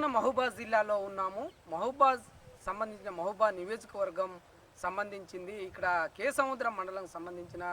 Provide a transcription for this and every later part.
మనం మహబూబాద్ జిల్లాలో ఉన్నాము. మహబూబాద్ సంబంధించిన మహబూబాద్ నియోజకవర్గం సంబంధించింది. ఇక్కడ కేసముద్రం మండలం సంబంధించిన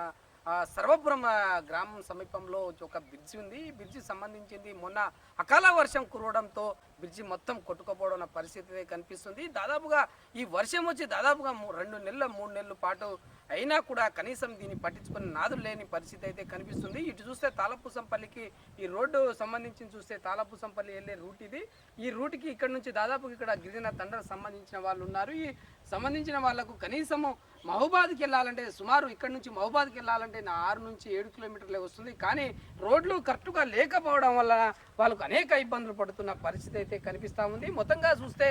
సర్వపురం గ్రామం సమీపంలో ఒక బ్రిడ్జి ఉంది. ఈ బ్రిడ్జి సంబంధించింది. మొన్న అకాల వర్షం కురవడంతో బ్రిడ్జి మొత్తం కొట్టుకుపోవడం పరిస్థితి కనిపిస్తుంది. దాదాపుగా ఈ వర్షం వచ్చి దాదాపుగా రెండు నెలల మూడు నెలల పాటు అయినా కూడా కనీసం దీన్ని పట్టించుకుని నాదులు లేని పరిస్థితి అయితే కనిపిస్తుంది. ఇటు చూస్తే తాళపూసంపల్లికి ఈ రోడ్డు సంబంధించి చూస్తే తాళపూసంపల్లి వెళ్ళే రూట్ ఇది. ఈ రూట్కి ఇక్కడ నుంచి దాదాపు ఇక్కడ గిరిజన తండ్రికి సంబంధించిన వాళ్ళు ఉన్నారు. ఈ సంబంధించిన వాళ్ళకు కనీసము మహబాద్కి వెళ్ళాలంటే సుమారు ఇక్కడ నుంచి మహబాద్కి వెళ్ళాలంటే నా ఆరు నుంచి ఏడు కిలోమీటర్లే వస్తుంది. కానీ రోడ్లు కరెక్ట్గా లేకపోవడం వల్ల వాళ్ళకు అనేక ఇబ్బందులు పడుతున్న పరిస్థితి అయితే కనిపిస్తూ ఉంది. మొత్తంగా చూస్తే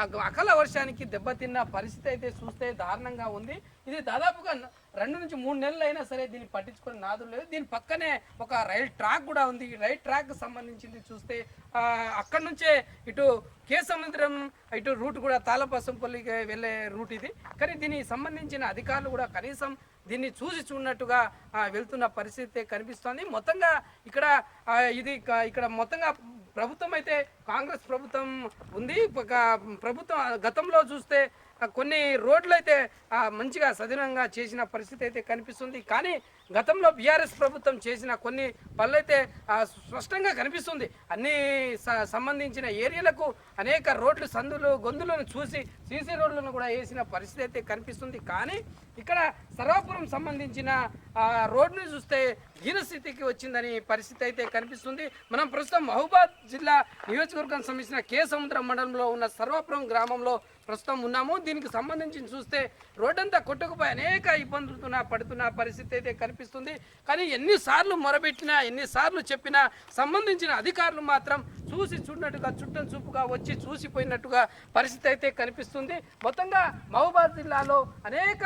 అకల అకాల వర్షానికి దెబ్బతిన్న పరిస్థితి అయితే చూస్తే దారుణంగా ఉంది. ఇది దాదాపు దాదాపుగా రెండు నుంచి మూడు నెలలు అయినా సరే దీన్ని పట్టించుకుని నాదులు లేదు. దీని పక్కనే ఒక రైల్ ట్రాక్ కూడా ఉంది. ఈ రైల్ ట్రాక్ సంబంధించింది చూస్తే అక్కడ నుంచే ఇటు కే సముద్రం ఇటు రూట్ కూడా తాళపసంపల్లికి వెళ్ళే రూట్ ఇది. కానీ దీనికి సంబంధించిన అధికారులు కూడా కనీసం దీన్ని చూసి చూడనట్టుగా వెళ్తున్న పరిస్థితి కనిపిస్తోంది. మొత్తంగా ఇక్కడ ఇది ఇక్కడ మొత్తంగా ప్రభుత్వం అయితే కాంగ్రెస్ ప్రభుత్వం ఉంది. ప్రభుత్వం గతంలో చూస్తే కొన్ని రోడ్లు అయితే మంచిగా సదినంగా చేసిన పరిస్థితి అయితే కనిపిస్తుంది. కానీ గతంలో బీఆర్ఎస్ ప్రభుత్వం చేసిన కొన్ని పనులైతే స్పష్టంగా కనిపిస్తుంది. అన్ని సంబంధించిన ఏరియాలకు అనేక రోడ్లు సందులు గొంతులను చూసి సీసీ రోడ్లను కూడా వేసిన పరిస్థితి అయితే కనిపిస్తుంది. కానీ ఇక్కడ సర్వాపురం సంబంధించిన రోడ్ను చూస్తే దీనస్థితికి వచ్చిందని పరిస్థితి అయితే కనిపిస్తుంది. మనం ప్రస్తుతం మహబూబాద్ జిల్లా నియోజకవర్గం సంబంధించిన కే సముద్రం మండలంలో ఉన్న సర్వాపురం గ్రామంలో ప్రస్తుతం ఉన్నాము. దీనికి సంబంధించి చూస్తే రోడ్డంతా కొట్టుకుపోయి అనేక ఇబ్బందులుతున్న పడుతున్న పరిస్థితి అయితే కనిపిస్తుంది. కానీ ఎన్నిసార్లు మొరబెట్టినా ఎన్నిసార్లు చెప్పినా సంబంధించిన అధికారులు మాత్రం చూసి చూడనట్టుగా చుట్టం చూపుగా వచ్చి చూసిపోయినట్టుగా పరిస్థితి అయితే కనిపిస్తుంది. మొత్తంగా మహబూబాద్ జిల్లాలో అనేక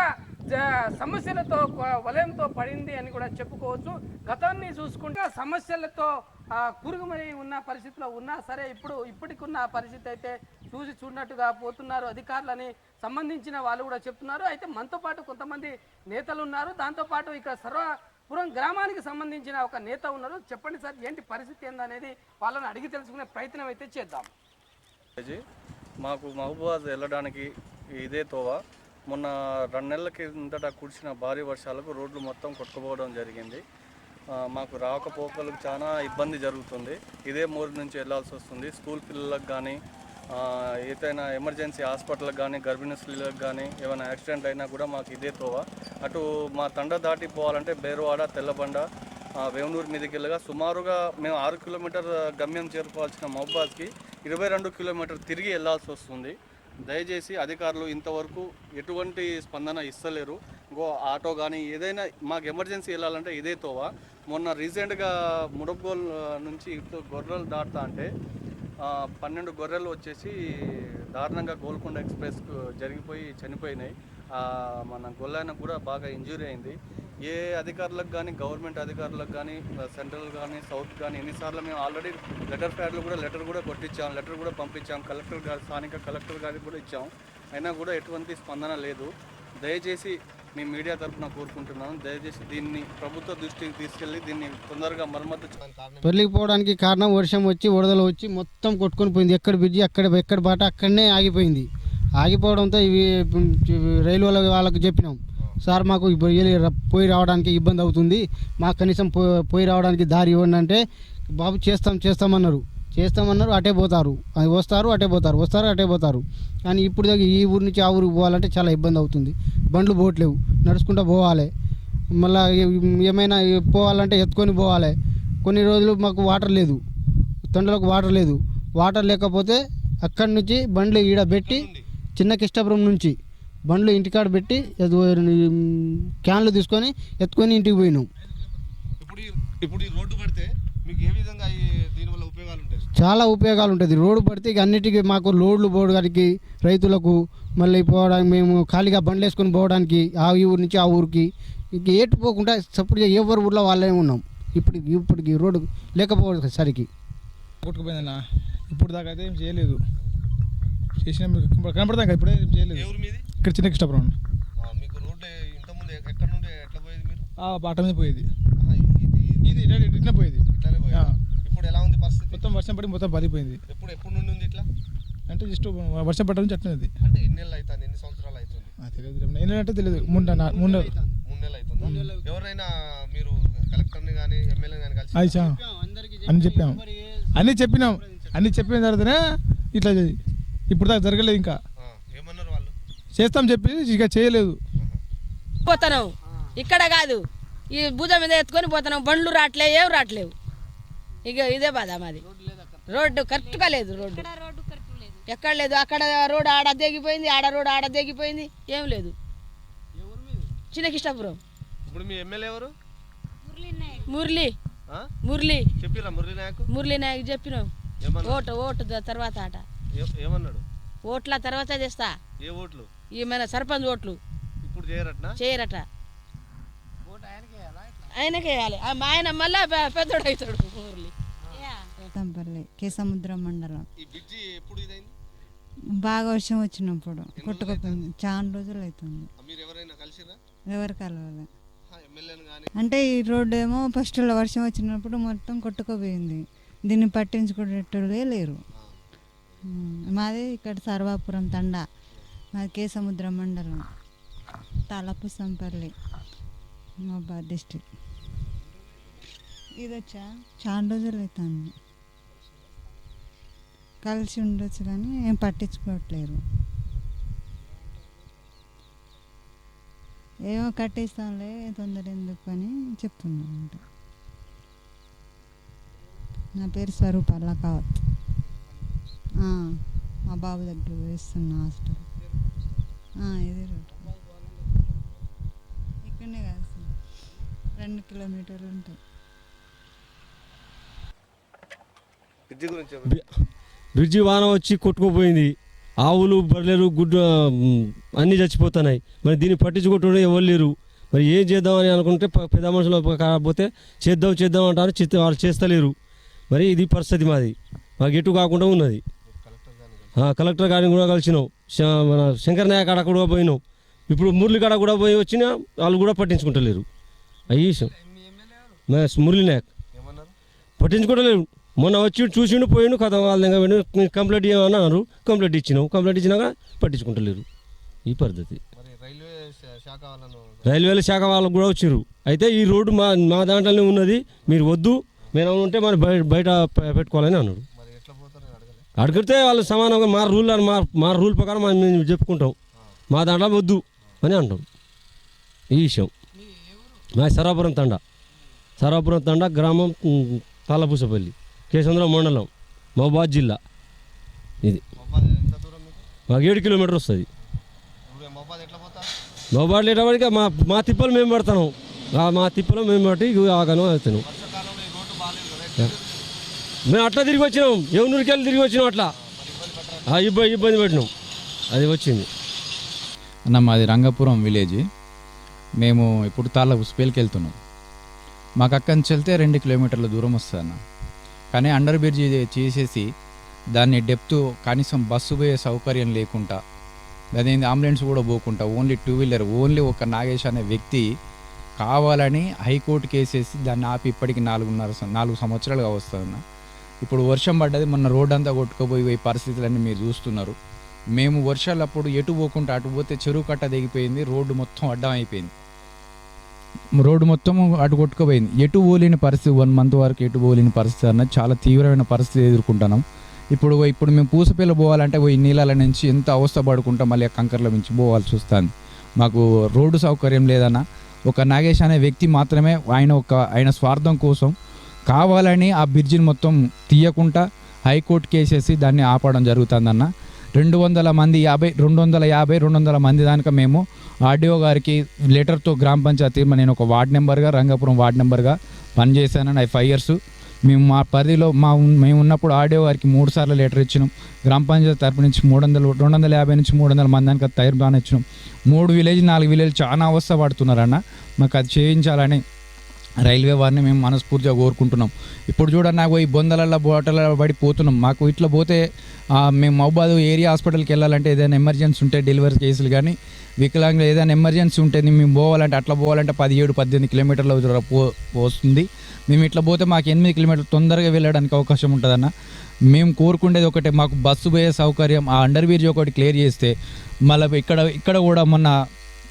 సమస్యలతో వలయంతో పడింది అని కూడా చెప్పుకోవచ్చు. గతాన్ని చూసుకుంటే సమస్యలతో ఆ, కురుగుమని ఉన్న పరిస్థితిలో ఉన్నా సరే ఇప్పుడు ఇప్పటికున్న పరిస్థితి అయితే చూసి చూడనట్టుగా పోతున్నారు అధికారులని సంబంధించిన వాళ్ళు కూడా చెప్తున్నారు. అయితే మనతో పాటు కొంతమంది నేతలు ఉన్నారు. దాంతోపాటు ఇక్కడ సర్వపురం గ్రామానికి సంబంధించిన ఒక నేత ఉన్నారు. చెప్పండి సార్ ఏంటి పరిస్థితి ఏందనేది వాళ్ళని అడిగి తెలుసుకునే ప్రయత్నం అయితే చేద్దాం. మాకు మహబూబాద్ వెళ్ళడానికి ఇదే తోవా. మొన్న రెండు నెలల కిందట కురిసిన భారీ వర్షాలకు రోడ్లు మొత్తం కొట్టుకుపోవడం జరిగింది. మాకు రాకపోకలకు చాలా ఇబ్బంది జరుగుతుంది. ఇదే మూరు నుంచి వెళ్ళాల్సి వస్తుంది. స్కూల్ పిల్లలకు కానీ ఏదైనా ఎమర్జెన్సీ హాస్పిటల్కి కానీ గర్భిణీ స్త్రీలకు కానీ ఏమైనా యాక్సిడెంట్ అయినా కూడా మాకు ఇదే తోవ. అటు మా తండ దాటి పోవాలంటే బేరువాడ తెల్లబండ ఆ, వేమనూరు మీదకి వెళ్ళగా సుమారుగా మేము ఆరు కిలోమీటర్ గమ్యం చేరుకోవాల్సిన మహబాద్కి ఇరవై రెండు కిలోమీటర్ తిరిగి వెళ్ళాల్సి వస్తుంది. దయచేసి అధికారులు ఇంతవరకు ఎటువంటి స్పందన ఇస్తలేరు. గో ఆటో కానీ ఏదైనా మాకు ఎమర్జెన్సీ వెళ్ళాలంటే ఇదే తోవా. మొన్న రీసెంట్గా ముడగోల్ నుంచి ఇటు గొర్రెలు దాటుతా అంటే పన్నెండు గొర్రెలు వచ్చేసి దారుణంగా గోల్కొండ ఎక్స్ప్రెస్ జరిగిపోయి చనిపోయినాయి. మన గొల్లైన కూడా బాగా ఇంజూరీ అయింది. ఏ అధికారులకు కానీ గవర్నమెంట్ అధికారులకు కానీ సెంట్రల్ కానీ సౌత్ కానీ ఎన్నిసార్లు మేము ఆల్రెడీ లెటర్ ప్యాడ్లు కూడా లెటర్ కూడా కొట్టించాం లెటర్ కూడా పంపించాం కలెక్టర్ గారు స్థానిక కలెక్టర్ గారికి కూడా ఇచ్చాం. అయినా కూడా ఎటువంటి స్పందన లేదు. దయచేసి మీ మీడియా తరఫున కోరుకుంటున్నాను. దయచేసి దీన్ని ప్రభుత్వ దృష్టికి తీసుకెళ్ళి దీన్ని తొందరగా మరమ్మతు చే- కారణం వర్షం వచ్చి వరదలు వచ్చి మొత్తం కొట్టుకొని పోయింది. ఎక్కడ బ్రిడ్జి అక్కడ ఎక్కడ బాట అక్కడనే ఆగిపోయింది. ఆగిపోవడంతో ఇవి రైలు వాళ్ళ వాళ్ళకి చెప్పినాం. సార్ మాకు వెళ్ళి పోయి రావడానికి ఇబ్బంది అవుతుంది. మాకు కనీసం పో- పోయి రావడానికి దారి ఇవ్వండి అంటే బాబు చేస్తాం చేస్తామన్నారు చేస్తామన్నారు అటే పోతారు. అది వస్తారు అటే పోతారు. వస్తారు అటే పోతారు. కానీ ఇప్పుడు దగ్గర ఈ ఊరు నుంచి ఆ ఊరికి పోవాలంటే చాలా ఇబ్బంది అవుతుంది. బండ్లు పోవట్లేవు నడుచుకుంటూ పోవాలి. మళ్ళీ ఏమైనా పోవాలంటే ఎత్తుకొని పోవాలి. కొన్ని రోజులు మాకు వాటర్ లేదు. తొండలకు వాటర్ లేదు. వాటర్ లేకపోతే అక్కడి నుంచి బండ్లు ఈడ పెట్టి చిన్న కిష్టాపురం నుంచి బండ్లు ఇంటికాడ పెట్టి క్యాన్లు తీసుకొని ఎత్తుకొని ఇంటికి పోయినాం. ఇప్పుడు ఇప్పుడు ఈ రోడ్డు పడితే మీకు ఏ విధంగా దీనివల్ల ఉపయోగాలు ఉంటాయి చాలా ఉపయోగాలు ఉంటుంది రోడ్డు పడితే ఇక అన్నిటికీ మాకు లోడ్లు పోవడానికి రైతులకు మళ్ళీ పోవడానికి మేము ఖాళీగా బండ్లు వేసుకొని పోవడానికి ఆ ఈ ఊరు నుంచి ఆ ఊరికి ఇంక ఏటు పోకుండా సపోర్ట్ ఎవరి ఊర్లో వాళ్ళే ఉన్నాం. ఇప్పుడు ఇప్పటికి రోడ్డు లేకపోవడం సరికి కొట్టుకుపోయిందన్న. ఇప్పుడు దాకా అయితే ఏం చేయలేదు. చేసిన మీకు కనపడతాం కదా ఇప్పుడే ఏం చేయలేదు. ఎవరు మీది? ఇక్కడ చిన్న. ఆ, మీకు రోడ్డు ఇంతకుముందు ఎక్కడ నుండి ఎట్లా పోయేది మీరు? ఆ బాట మీద పోయేది. ఇది ఇది ఇట్లా ఇట్లా పోయేది. ఇప్పుడు ఎలా ఉంది పరిస్థితి? మొత్తం వర్షం పడి మొత్తం పడిపోయింది. ఎప్పుడు ఎప్పుడు నుండి ఉంది ఇట్లా? అంటే జస్ట్ వర్షం పట్టడం చట్టినది అంటే ఎన్ని నెలలు అవుతుంది ఎన్ని సంవత్సరాలు అవుతుంది తెలియదు ఏంటంటే తెలియదు. మూడు నా- మూడు నెలలు. మూడు నెలలు అవుతుంది ఎవరైనా మీరు కలెక్టర్ని కానీ ఎమ్మెల్యేని కానీ కలిసి అని చెప్పాము అన్నీ చెప్పినాం. అన్నీ చెప్పిన తర్వాతనే ఇట్లా. ఇప్పుడు దాకా జరగలేదు ఇంకా. ఏమన్నారు వాళ్ళు? చేస్తాం చెప్పి ఇక చేయలేదు. పోతున్నాం ఇక్కడ కాదు. ఈ భుజం మీద ఎత్తుకొని పోతున్నాం బండ్లు రావట్లే ఏం రావట్లేవు ఇక ఇదే బాధ మాది. రోడ్డు కరెక్ట్గా లేదు రోడ్డు. ఎక్కడ లేదు అక్కడ రోడ్ ఆడ దిగిపోయింది ఆడ రోడ్ ఆడ దిగిపోయింది ఏం లేదు. చిన్న కిష్టాపురం ఇప్పుడు మీ ఎమ్మెల్యే ఎవరు? మురళి? మురళి. చెప్పిరా మురళీ. నాయకు? మురళి నాయకు చెప్పినాం. ఓటు ఓటు తర్వాత ఆట. ఏమన్నాడు? ఓట్ల తర్వాత తెస్తా ఏ ఓట్లు? ఈ మన సర్పంచ్ ఓట్లు. ఇప్పుడు చేయరట్నా? చేయరట. ఆయనకే వేయాలి. ఆయన మళ్ళా పెద్దోడు అవుతాడు తంపల్లి కేసముద్రం మండలం. ఈ బ్రిడ్జి ఎప్పుడు ఇదైంది? బాగా వర్షం వచ్చినప్పుడు కొట్టుకుపోయింది చాలా రోజులు అవుతుంది మీరు ఎవరైనా కలిసిరా ఎవరు కలవాలి. అంటే ఈ రోడ్డు ఏమో ఫస్ట్లో వర్షం వచ్చినప్పుడు మొత్తం కొట్టుకుపోయింది. దీన్ని పట్టించుకునేటోళ్ళే లేరు. మాది ఇక్కడ సర్వాపురం తండ. మాది కేసముద్రం మండలం. తలపు సంపల్లి మహబాద్ డిస్టిక్ ఇది వచ్చా? చాలా రోజులు అవుతుంది కలిసి ఉండొచ్చు కానీ ఏం పట్టించుకోవట్లేరు. ఏమో కట్టేస్తాంలే తొందర ఎందుకు అని చెప్తున్నానంట నా పేరు స్వరూప లకావత్ ఆ, మా బాబు దగ్గర వేస్తున్నా హాస్టల్. ఇదే రోడ్ ఇక్కడనే కాదు. రెండు కిలోమీటర్లు ఉంటాయి బ్రిడ్జి గురించి బ్రిడ్జి వాన వచ్చి కొట్టుకుపోయింది. ఆవులు బర్రెలు గుడ్డు అన్నీ చచ్చిపోతున్నాయి. మరి దీన్ని పట్టించుకుంటుండే ఎవరు లేరు. మరి ఏం చేద్దామని అనుకుంటే పెద్ద మనుషులు కాకపోతే చేద్దాం చేద్దాం అంటారు చేస్తే వాళ్ళు చేస్తలేరు. మరి ఇది పరిస్థితి మాది. మాకు ఎటు కాకుండా ఉన్నది. ఆ, కలెక్టర్ గారిని కూడా కలిసినాం. శ- మన శంకర్ నాయక్ కాడ కూడా పోయినాం. ఇప్పుడు మురళి కాడ కూడా పోయి వచ్చినా వాళ్ళు కూడా పట్టించుకుంటలేరు. అయ్యి మురళి నాయక్. ఏమన్నారు పట్టించుకోవట్లేదు మొన్న వచ్చి చూసిండు పోయిండు కథ వాళ్ళ కంప్లైంట్ ఇవ్వమని అన్నారు. కంప్లైంట్ ఇచ్చినాం. కంప్లైంట్ ఇచ్చినాక పట్టించుకుంటలేరు. ఈ పద్ధతి రైల్వేల శాఖ వాళ్ళకు కూడా వచ్చారు అయితే ఈ రోడ్డు మా మా దాంట్లోనే ఉన్నది. మీరు వద్దు. మేము ఉంటే మరి బయట పెట్టుకోవాలని అన్నాడు అడిగితే వాళ్ళు సమానంగా మా రూల్ అని మా మా రూల్ ప్రకారం మనం మేము చెప్పుకుంటాం. మా దాంట్లో వద్దు అని అంటాం. ఈ విషయం. మా సరాపురం తండ. సరాపురం తండ గ్రామం ఉమ్, తాళ్ళపూసపల్లి. కేసంద్రం మండలం మహబాద్ జిల్లా. ఇది. మొబ్బాద్ ఎంత దూరం మీకు? ఏడు కిలోమీటర్ వస్తుంది. ఇప్పుడు మొబ్బాద్ ఎట్లా పోతా మహబాద్ లేటప్పటికి మా మా తిప్పలు మేము పడతాం మా తిప్పలు మేము బట్టి ఆగను అవుతాను మేము అట్లా తిరిగి వచ్చినాం. ఎవరికి వెళ్ళి తిరిగి వచ్చినాం అట్లా. ఆ, ఇబ్బంది ఇబ్బంది పెట్టినాం. అది వచ్చింది. అన్న మాది రంగపురం విలేజ్. మేము ఇప్పుడు తాళ్ళ ఉస్పేల్కి వెళ్తున్నాం. మాకు అక్కడి నుంచి వెళ్తే రెండు కిలోమీటర్ల దూరం వస్తుంది కానీ అండర్ బ్రిడ్జ్ చేసేసి దాన్ని డెప్త్ కనీసం బస్సు పోయే సౌకర్యం లేకుండా దాని అంబులెన్స్ కూడా పోకుండా ఓన్లీ టూ వీలర్ ఓన్లీ ఒక నాగేష్ అనే వ్యక్తి కావాలని హైకోర్టుకి వేసేసి దాన్ని ఆపి ఇప్పటికి నాలుగున్నర నాలుగు సంవత్సరాలుగా వస్తుందన్న ఇప్పుడు వర్షం పడ్డది మొన్న రోడ్ అంతా కొట్టుకుపోయి పరిస్థితులన్నీ మీరు చూస్తున్నారు. మేము వర్షాలప్పుడు ఎటు పోకుండా అటు పోతే చెరువు కట్ట దిగిపోయింది రోడ్డు మొత్తం అడ్డం అయిపోయింది. రోడ్డు మొత్తం అటు కొట్టుకుపోయింది. ఎటు పోలేని పరిస్థితి వన్ మంత్ వరకు ఎటు పోలేని పరిస్థితి అన్న చాలా తీవ్రమైన పరిస్థితి ఎదుర్కొంటున్నాం. ఇప్పుడు ఇప్పుడు మేము పూసపిల్ల పోవాలంటే పోయి నీళ్ళ నుంచి ఎంత అవస్థ పడుకుంటాం మళ్ళీ ఆ కంకర్ల నుంచి పోవాల్సి వస్తుంది. మాకు రోడ్డు సౌకర్యం లేదన్న. ఒక నాగేష్ అనే వ్యక్తి మాత్రమే ఆయన ఒక ఆయన స్వార్థం కోసం కావాలని ఆ బ్రిడ్జిని మొత్తం తీయకుండా హైకోర్టు కేసేసి దాన్ని ఆపడం జరుగుతుందన్న. రెండు వందల మంది యాభై రెండు వందల యాభై రెండు వందల మంది దానిక మేము ఆర్డీఓ గారికి లెటర్తో గ్రామ పంచాయతీ నేను ఒక వార్డ్ నెంబర్గా రంగాపురం వార్డ్ నెంబర్గా పనిచేశాను ఐ ఫైవ్ ఇయర్స్. మేము మా పరిధిలో మా మేము ఉన్నప్పుడు ఆర్డీఓ గారికి మూడు సార్లు లెటర్ ఇచ్చినాం. గ్రామ పంచాయతీ తరపు నుంచి మూడు వందలు రెండు వందల యాభై నుంచి మూడు వందల మంది దానికి తయారు బాగా ఇచ్చినాం మూడు విలేజ్ నాలుగు విలేజ్ చాలా అవస్థ పడుతున్నారన్న మాకు అది చేయించాలని రైల్వే వారిని మేము మనస్ఫూర్తిగా కోరుకుంటున్నాం. ఇప్పుడు చూడండి నాకు ఈ బొందలలో బోటలలో పడి పోతున్నాం. మాకు ఇట్లా పోతే మేము మహబాద్ ఏరియా హాస్పిటల్కి వెళ్ళాలంటే ఏదైనా ఎమర్జెన్సీ ఉంటే డెలివరీ కేసులు కానీ వికలాంగులు ఏదైనా ఎమర్జెన్సీ ఉంటే మేము పోవాలంటే అట్లా పోవాలంటే పదిహేడు పద్దెనిమిది కిలోమీటర్ల దూరం వస్తుంది మేము ఇట్లా పోతే మాకు ఎనిమిది కిలోమీటర్లు తొందరగా వెళ్ళడానికి అవకాశం ఉంటుందన్న. మేము కోరుకునేది ఒకటే మాకు బస్సు పోయే సౌకర్యం ఆ అండర్ బ్రిడ్జ్ ఒకటి క్లియర్ చేస్తే మళ్ళీ ఇక్కడ ఇక్కడ కూడా మొన్న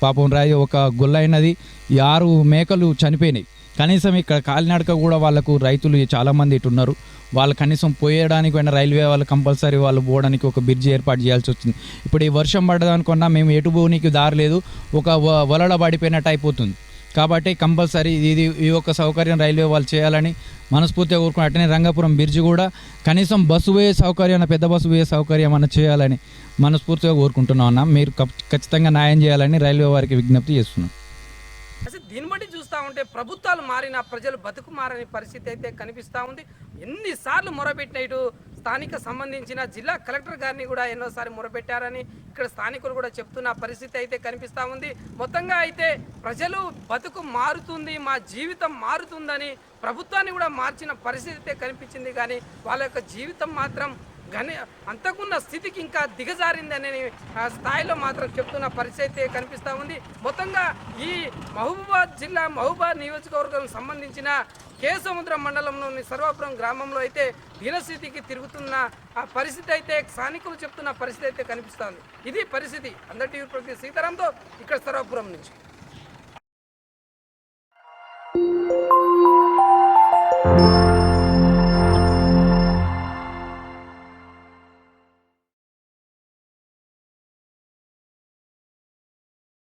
పాపం రాయి ఒక గొల్లైనది ఈ ఆరు మేకలు చనిపోయినాయి. కనీసం ఇక్కడ కాలినడక కూడా వాళ్ళకు రైతులు చాలామంది ఇటు ఉన్నారు. వాళ్ళు కనీసం పోయడానికి అయినా రైల్వే వాళ్ళు కంపల్సరీ వాళ్ళు పోవడానికి ఒక బ్రిడ్జ్ ఏర్పాటు చేయాల్సి వచ్చింది. ఇప్పుడు ఈ వర్షం పడదనుకున్నా మేము ఎటు పోనీకి దారి లేదు. ఒక వ- వలల పడిపోయినట్టు అయిపోతుంది. కాబట్టి కంపల్సరీ ఇది ఈ యొక్క సౌకర్యం రైల్వే వాళ్ళు చేయాలని మనస్ఫూర్తిగా కోరుకున్న. అట్టనే రంగాపురం బ్రిడ్జ్ కూడా కనీసం బస్సు పోయే సౌకర్యం పెద్ద బస్సు పోయే సౌకర్యం అన్న చేయాలని మనస్ఫూర్తిగా కోరుకుంటున్నాం అన్న. మీరు ఖచ్చితంగా న్యాయం చేయాలని రైల్వే వారికి విజ్ఞప్తి చేస్తున్నాం. దీన్ని బట్టి ఉంటే ప్రభుత్వాలు మారిన ప్రజలు బతుకు మారని పరిస్థితి అయితే కనిపిస్తూ ఉంది. ఎన్నిసార్లు మొరపెట్టిన ఇటు స్థానిక సంబంధించిన జిల్లా కలెక్టర్ గారిని కూడా ఎన్నోసారి మొరపెట్టారని ఇక్కడ స్థానికులు కూడా చెప్తున్న పరిస్థితి అయితే కనిపిస్తూ ఉంది. మొత్తంగా అయితే ప్రజలు బతుకు మారుతుంది మా జీవితం మారుతుందని ప్రభుత్వాన్ని కూడా మార్చిన పరిస్థితి అయితే కనిపించింది. కానీ వాళ్ళ యొక్క జీవితం మాత్రం గని అంతకున్న స్థితికి ఇంకా దిగజారింది అనే స్థాయిలో మాత్రం చెప్తున్న పరిస్థితి అయితే కనిపిస్తూ ఉంది. మొత్తంగా ఈ మహబూబాద్ జిల్లా మహబూబాద్ నియోజకవర్గం సంబంధించిన కేసముద్రం మండలంలోని సర్వాపురం గ్రామంలో అయితే దీనస్థితికి తిరుగుతున్న ఆ పరిస్థితి అయితే స్థానికులు చెప్తున్న పరిస్థితి అయితే కనిపిస్తోంది ఇది పరిస్థితి. అందరి టీవీ ప్రతి సీతారాంతో ఇక్కడ సర్వాపురం నుంచి.